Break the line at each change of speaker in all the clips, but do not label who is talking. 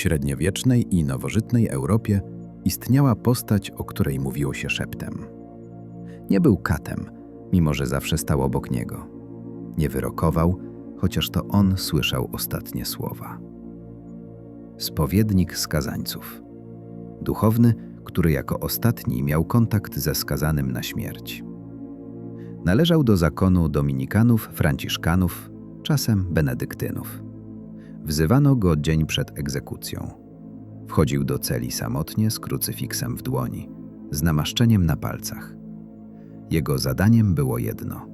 średniowiecznej i nowożytnej Europie istniała postać, o której mówiło się szeptem. Nie był katem, mimo że zawsze stał obok niego. Nie wyrokował, chociaż to on słyszał ostatnie słowa. Spowiednik skazańców. Duchowny, który jako ostatni miał kontakt ze skazanym na śmierć. Należał do zakonu dominikanów, franciszkanów, czasem benedyktynów. Wzywano go dzień przed egzekucją. Wchodził do celi samotnie z krucyfiksem w dłoni, z namaszczeniem na palcach. Jego zadaniem było jedno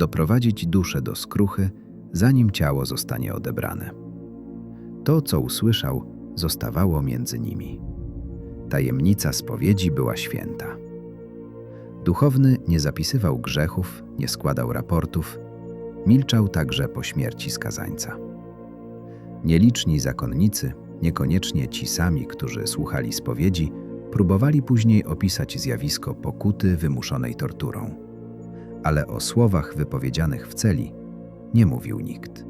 doprowadzić duszę do skruchy, zanim ciało zostanie odebrane. To, co usłyszał, zostawało między nimi. Tajemnica spowiedzi była święta. Duchowny nie zapisywał grzechów, nie składał raportów, milczał także po śmierci skazańca. Nieliczni zakonnicy, niekoniecznie ci sami, którzy słuchali spowiedzi, próbowali później opisać zjawisko pokuty wymuszonej torturą. Ale o słowach wypowiedzianych w celi nie mówił nikt.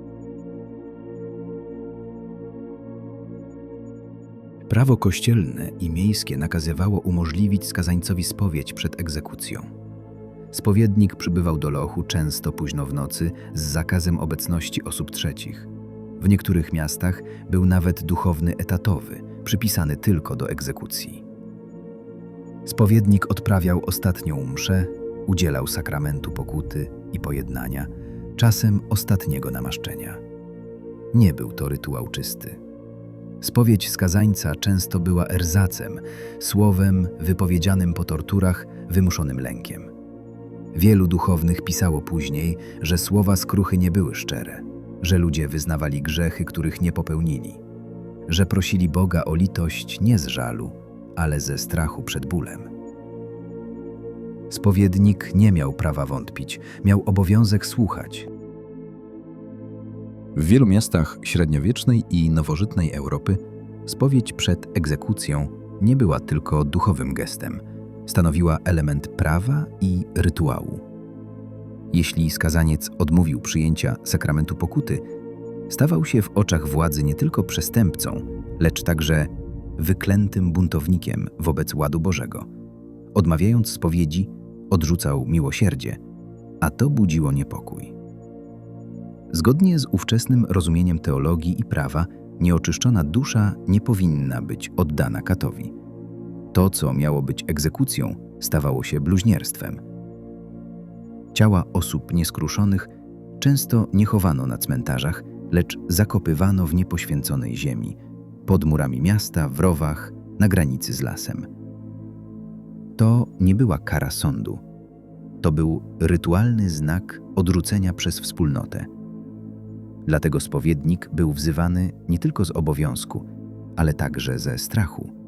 Prawo kościelne i miejskie nakazywało umożliwić skazańcowi spowiedź przed egzekucją. Spowiednik przybywał do lochu często późno w nocy z zakazem obecności osób trzecich. W niektórych miastach był nawet duchowny etatowy, przypisany tylko do egzekucji. Spowiednik odprawiał ostatnią mszę, udzielał sakramentu pokuty i pojednania, czasem ostatniego namaszczenia. Nie był to rytuał czysty. Spowiedź skazańca często była erzacem, słowem wypowiedzianym po torturach, wymuszonym lękiem. Wielu duchownych pisało później, że słowa skruchy nie były szczere, że ludzie wyznawali grzechy, których nie popełnili, że prosili Boga o litość nie z żalu, ale ze strachu przed bólem. Spowiednik nie miał prawa wątpić, miał obowiązek słuchać. W wielu miastach średniowiecznej i nowożytnej Europy spowiedź przed egzekucją nie była tylko duchowym gestem, stanowiła element prawa i rytuału. Jeśli skazaniec odmówił przyjęcia sakramentu pokuty, stawał się w oczach władzy nie tylko przestępcą, lecz także wyklętym buntownikiem wobec ładu Bożego. Odmawiając spowiedzi, odrzucał miłosierdzie, a to budziło niepokój. Zgodnie z ówczesnym rozumieniem teologii i prawa, nieoczyszczona dusza nie powinna być oddana katowi. To, co miało być egzekucją, stawało się bluźnierstwem. Ciała osób nieskruszonych często nie chowano na cmentarzach, lecz zakopywano w niepoświęconej ziemi, pod murami miasta, w rowach, na granicy z lasem. To nie była kara sądu. To był rytualny znak odrzucenia przez wspólnotę. Dlatego spowiednik był wzywany nie tylko z obowiązku, ale także ze strachu.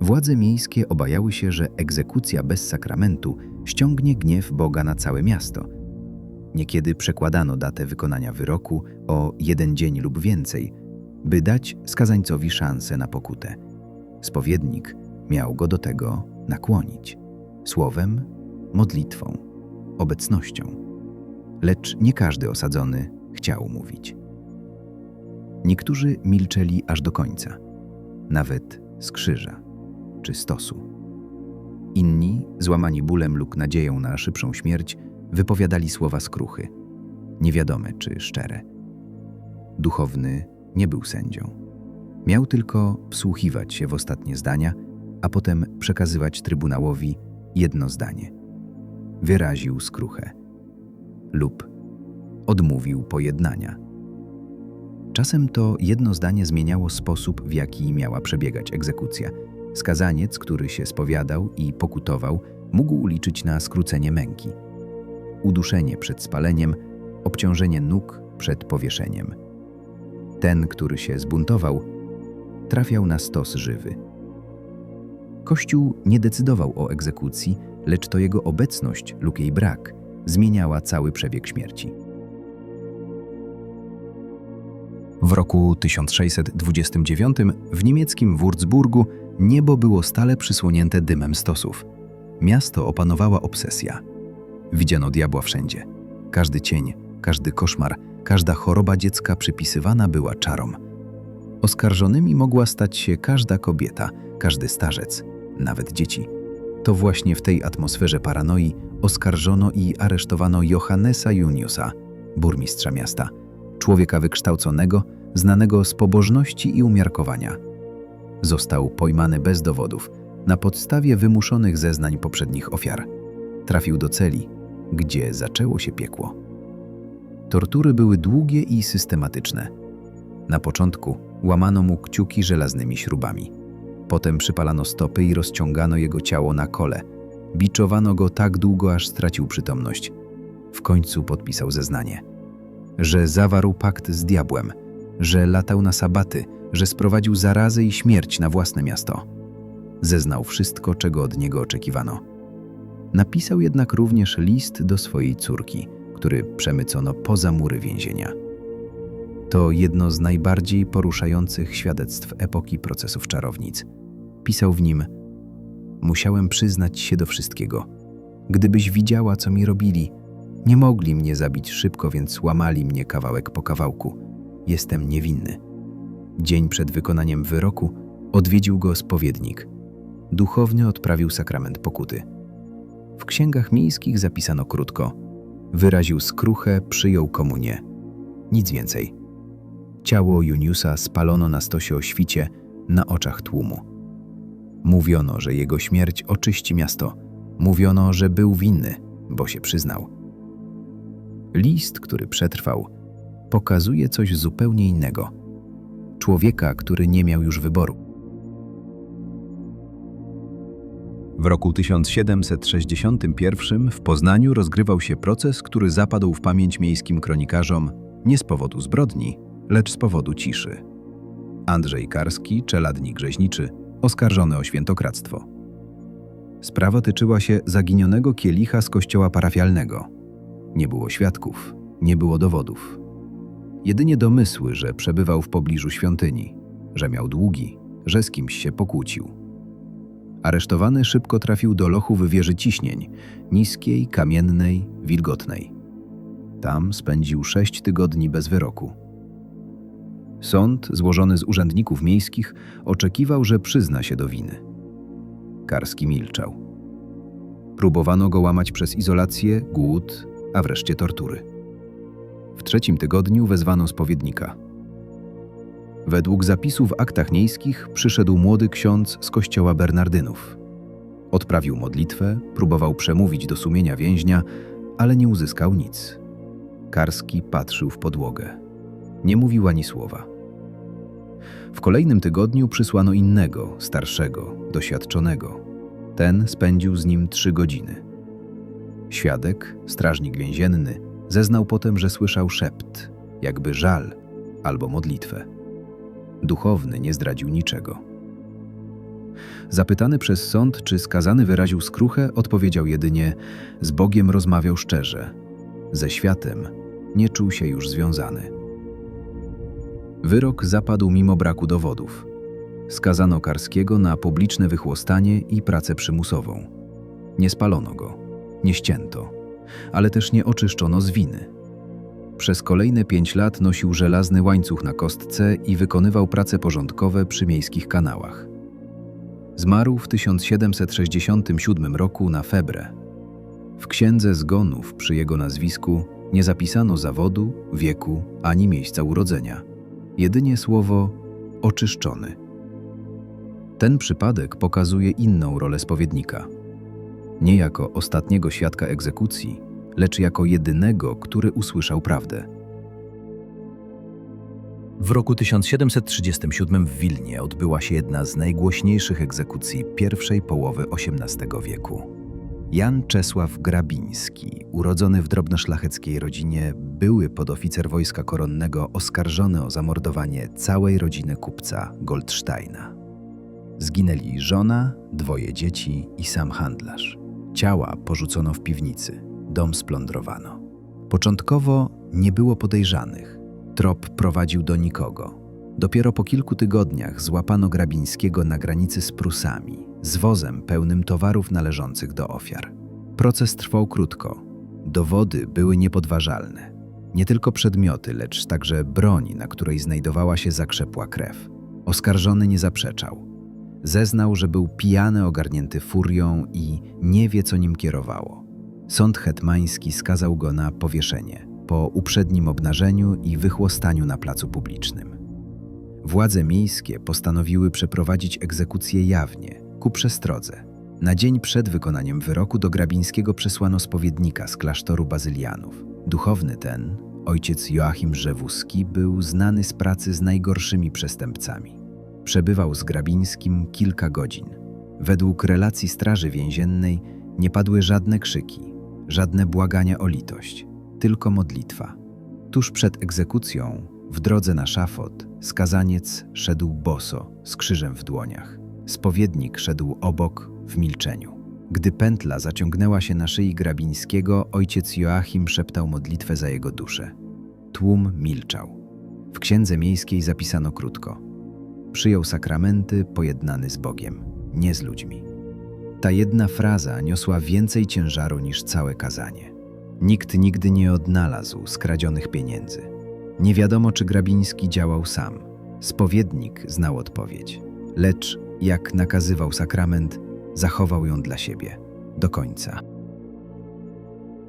Władze miejskie obajały się, że egzekucja bez sakramentu ściągnie gniew Boga na całe miasto. Niekiedy przekładano datę wykonania wyroku o jeden dzień lub więcej, by dać skazańcowi szansę na pokutę. Spowiednik miał go do tego nakłonić słowem, modlitwą, obecnością. Lecz nie każdy osadzony chciał mówić. Niektórzy milczeli aż do końca, nawet z krzyża czy stosu. Inni, złamani bólem lub nadzieją na szybszą śmierć, wypowiadali słowa skruchy, niewiadome czy szczere. Duchowny nie był sędzią. Miał tylko wsłuchiwać się w ostatnie zdania, a potem przekazywać trybunałowi jedno zdanie. Wyraził skruchę lub odmówił pojednania. Czasem to jedno zdanie zmieniało sposób, w jaki miała przebiegać egzekucja. Skazaniec, który się spowiadał i pokutował, mógł liczyć na skrócenie męki, uduszenie przed spaleniem, obciążenie nóg przed powieszeniem. Ten, który się zbuntował, trafiał na stos żywy. Kościół nie decydował o egzekucji, lecz to jego obecność lub jej brak zmieniała cały przebieg śmierci. W roku 1629 w niemieckim Würzburgu niebo było stale przysłonięte dymem stosów. Miasto opanowała obsesja. Widziano diabła wszędzie. Każdy cień, każdy koszmar, każda choroba dziecka przypisywana była czarom. Oskarżonymi mogła stać się każda kobieta, każdy starzec, nawet dzieci. To właśnie w tej atmosferze paranoi oskarżono i aresztowano Johannesa Juniusa, burmistrza miasta, człowieka wykształconego, znanego z pobożności i umiarkowania. Został pojmany bez dowodów, na podstawie wymuszonych zeznań poprzednich ofiar. Trafił do celi, gdzie zaczęło się piekło. Tortury były długie i systematyczne. Na początku łamano mu kciuki żelaznymi śrubami. Potem przypalano stopy i rozciągano jego ciało na kole. Biczowano go tak długo, aż stracił przytomność. W końcu podpisał zeznanie, że zawarł pakt z diabłem, że latał na sabaty, że sprowadził zarazę i śmierć na własne miasto. Zeznał wszystko, czego od niego oczekiwano. Napisał jednak również list do swojej córki, który przemycono poza mury więzienia. To jedno z najbardziej poruszających świadectw epoki procesów czarownic. Pisał w nim: Musiałem przyznać się do wszystkiego. Gdybyś widziała, co mi robili, nie mogli mnie zabić szybko, więc łamali mnie kawałek po kawałku. Jestem niewinny. Dzień przed wykonaniem wyroku odwiedził go spowiednik. Duchowny odprawił sakrament pokuty. W księgach miejskich zapisano krótko: wyraził skruchę, przyjął komunię. Nic więcej. Ciało Juniusa spalono na stosie o świcie na oczach tłumu. Mówiono, że jego śmierć oczyści miasto. Mówiono, że był winny, bo się przyznał. List, który przetrwał, pokazuje coś zupełnie innego. Człowieka, który nie miał już wyboru. W roku 1761 w Poznaniu rozgrywał się proces, który zapadł w pamięć miejskim kronikarzom nie z powodu zbrodni, lecz z powodu ciszy. Andrzej Karski, czeladnik rzeźniczy, oskarżony o świętokradztwo. Sprawa tyczyła się zaginionego kielicha z kościoła parafialnego. Nie było świadków, nie było dowodów. Jedynie domysły, że przebywał w pobliżu świątyni, że miał długi, że z kimś się pokłócił. Aresztowany szybko trafił do lochu w wieży ciśnień, niskiej, kamiennej, wilgotnej. Tam spędził sześć tygodni bez wyroku. Sąd, złożony z urzędników miejskich, oczekiwał, że przyzna się do winy. Karski milczał. Próbowano go łamać przez izolację, głód, a wreszcie tortury. W trzecim tygodniu wezwano spowiednika. Według zapisu w aktach miejskich przyszedł młody ksiądz z kościoła Bernardynów. Odprawił modlitwę, próbował przemówić do sumienia więźnia, ale nie uzyskał nic. Karski patrzył w podłogę. Nie mówił ani słowa. W kolejnym tygodniu przysłano innego, starszego, doświadczonego. Ten spędził z nim trzy godziny. Świadek, strażnik więzienny, zeznał potem, że słyszał szept, jakby żal albo modlitwę. Duchowny nie zdradził niczego. Zapytany przez sąd, czy skazany wyraził skruchę, odpowiedział jedynie: Z Bogiem rozmawiał szczerze, ze światem nie czuł się już związany. Wyrok zapadł mimo braku dowodów. Skazano Karskiego na publiczne wychłostanie i pracę przymusową. Nie spalono go, nie ścięto, ale też nie oczyszczono z winy. Przez kolejne pięć lat nosił żelazny łańcuch na kostce i wykonywał prace porządkowe przy miejskich kanałach. Zmarł w 1767 roku na febrę. W księdze zgonów przy jego nazwisku nie zapisano zawodu, wieku ani miejsca urodzenia. Jedynie słowo oczyszczony. Ten przypadek pokazuje inną rolę spowiednika. Nie jako ostatniego świadka egzekucji, lecz jako jedynego, który usłyszał prawdę. W roku 1737 w Wilnie odbyła się jedna z najgłośniejszych egzekucji pierwszej połowy XVIII wieku. Jan Czesław Grabiński, urodzony w drobnoszlacheckiej rodzinie, były podoficer wojska koronnego oskarżony o zamordowanie całej rodziny kupca Goldsteina. Zginęli żona, dwoje dzieci i sam handlarz. Ciała porzucono w piwnicy, dom splądrowano. Początkowo nie było podejrzanych. Trop prowadził do nikogo. Dopiero po kilku tygodniach złapano Grabińskiego na granicy z Prusami, z wozem pełnym towarów należących do ofiar. Proces trwał krótko. Dowody były niepodważalne. Nie tylko przedmioty, lecz także broń, na której znajdowała się zakrzepła krew. Oskarżony nie zaprzeczał. Zeznał, że był pijany, ogarnięty furią i nie wie, co nim kierowało. Sąd hetmański skazał go na powieszenie po uprzednim obnażeniu i wychłostaniu na placu publicznym. Władze miejskie postanowiły przeprowadzić egzekucję jawnie, ku przestrodze. Na dzień przed wykonaniem wyroku do Grabińskiego przesłano spowiednika z klasztoru bazylianów. Duchowny ten, ojciec Joachim Rzewuski, był znany z pracy z najgorszymi przestępcami. Przebywał z Grabińskim kilka godzin. Według relacji Straży Więziennej nie padły żadne krzyki, żadne błagania o litość, tylko modlitwa. Tuż przed egzekucją, w drodze na szafot, skazaniec szedł boso, z krzyżem w dłoniach. Spowiednik szedł obok, w milczeniu. Gdy pętla zaciągnęła się na szyi Grabińskiego, ojciec Joachim szeptał modlitwę za jego duszę. Tłum milczał. W księdze miejskiej zapisano krótko. Przyjął sakramenty pojednany z Bogiem, nie z ludźmi. Ta jedna fraza niosła więcej ciężaru niż całe kazanie. Nikt nigdy nie odnalazł skradzionych pieniędzy. Nie wiadomo, czy Grabiński działał sam. Spowiednik znał odpowiedź. Lecz, jak nakazywał sakrament, zachował ją dla siebie do końca.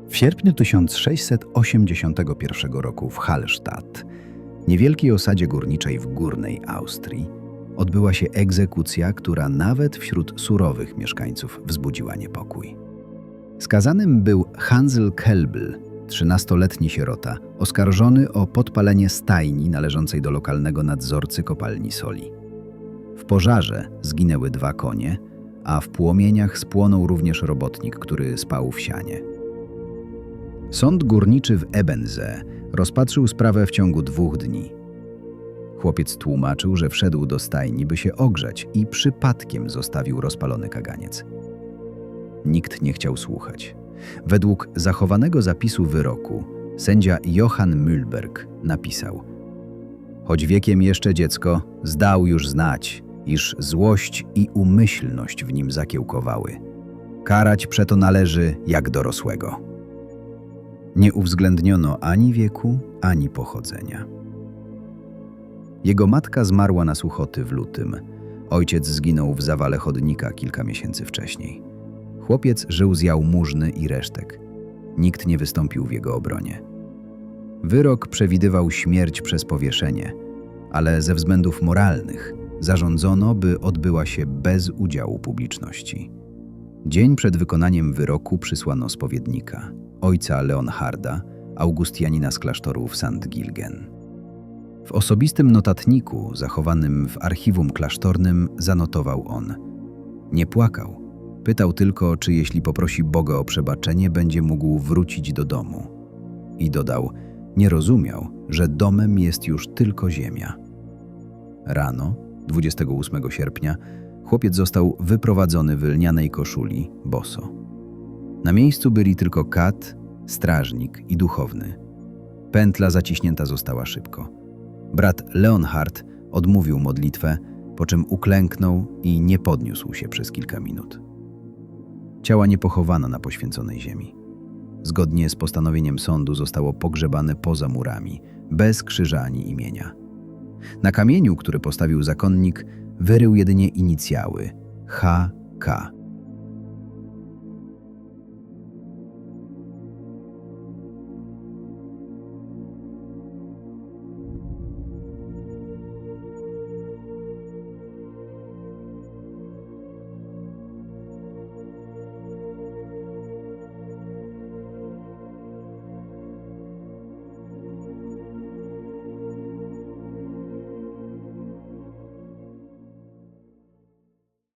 W sierpniu 1681 roku w Hallstatt, niewielkiej osadzie górniczej w górnej Austrii, odbyła się egzekucja, która nawet wśród surowych mieszkańców wzbudziła niepokój. Skazanym był Hansel Kelbl, 13-letni sierota, oskarżony o podpalenie stajni należącej do lokalnego nadzorcy kopalni soli. W pożarze zginęły dwa konie, a w płomieniach spłonął również robotnik, który spał w sianie. Sąd górniczy w Ebenze rozpatrzył sprawę w ciągu dwóch dni. Chłopiec tłumaczył, że wszedł do stajni, by się ogrzać i przypadkiem zostawił rozpalony kaganiec. Nikt nie chciał słuchać. Według zachowanego zapisu wyroku sędzia Johann Mühlberg napisał: Choć wiekiem jeszcze dziecko, zdał już znać, iż złość i umyślność w nim zakiełkowały. Karać przeto należy jak dorosłego. Nie uwzględniono ani wieku, ani pochodzenia. Jego matka zmarła na suchoty w lutym. Ojciec zginął w zawale chodnika kilka miesięcy wcześniej. Chłopiec żył z jałmużny i resztek. Nikt nie wystąpił w jego obronie. Wyrok przewidywał śmierć przez powieszenie, ale ze względów moralnych zarządzono, by odbyła się bez udziału publiczności. Dzień przed wykonaniem wyroku przysłano spowiednika, ojca Leonharda, Augustianina z klasztoru w St. Gilgen. W osobistym notatniku zachowanym w archiwum klasztornym zanotował on: Nie płakał, pytał tylko, czy jeśli poprosi Boga o przebaczenie, będzie mógł wrócić do domu. I dodał: Nie rozumiał, że domem jest już tylko ziemia. Rano, 28 sierpnia, chłopiec został wyprowadzony w lnianej koszuli, boso. Na miejscu byli tylko kat, strażnik i duchowny. Pętla zaciśnięta została szybko. Brat Leonhard odmówił modlitwę, po czym uklęknął i nie podniósł się przez kilka minut. Ciała nie pochowano na poświęconej ziemi. Zgodnie z postanowieniem sądu zostało pogrzebane poza murami, bez krzyża ani imienia. Na kamieniu, który postawił zakonnik, wyrył jedynie inicjały HK